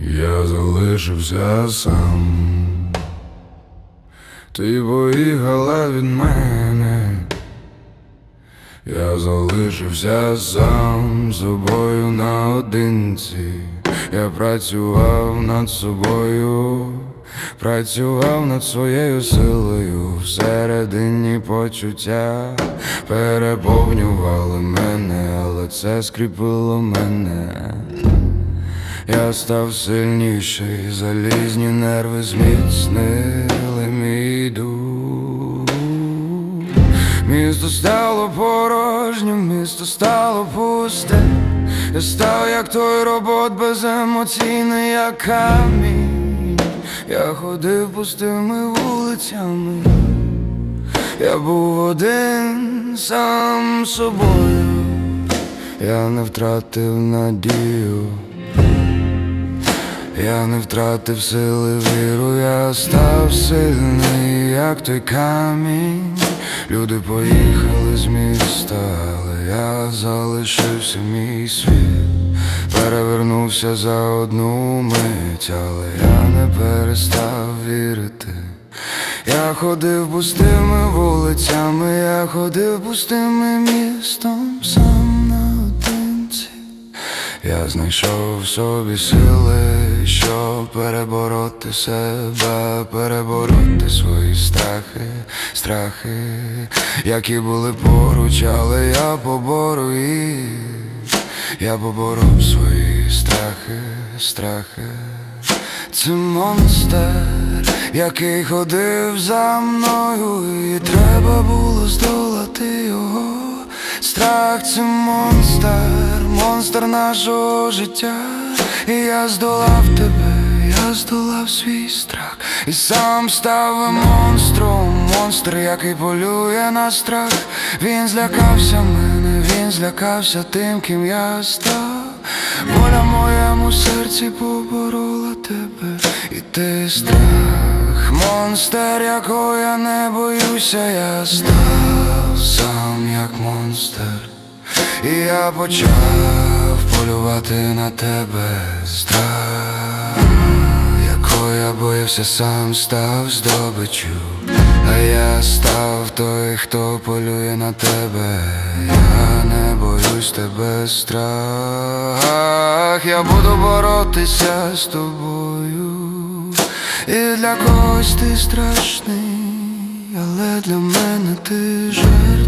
Я залишився сам. Ти поїхала від мене. Я залишився сам собою наодинці. Я працював над собою, працював над своєю силою. Всередині почуття переповнювали мене, але це скріпило мене. Я став сильніший, залізні нерви зміцнили мій дух. Місто стало порожнім, місто стало пусте. Я став як той робот беземоційний, як камінь. Я ходив пустими вулицями. Я був один сам собою. Я не втратив надію. Я не втратив сили віру, я став сильний, як той камінь. Люди поїхали з міста, але я залишився мій світ. Перевернувся за одну мить, але я не перестав вірити. Я ходив пустими вулицями, я ходив пустими містом сам. Я знайшов в собі сили, щоб перебороти себе, перебороти свої страхи, страхи, які були поруч, але я побору їх, я поборов свої страхи, страхи. Це монстр, який ходив за мною, і треба було здолати його. Страх це монстр, монстр нашого життя. І я здолав тебе, я здолав свій страх. І сам став монстром, монстр, який полює на страх. Він злякався мене, він злякався тим, ким я став. Воля моєму серці поборола тебе, і ти страх, монстр, якого я не боюся, я став сам як монстр, і я почав полювати на тебе страх, якого я боявся, сам став здобичу, а я став той, хто полює на тебе, я не боюсь тебе страх, я буду боротися з тобою, і для когось ти страшний, але для мене ти жертва.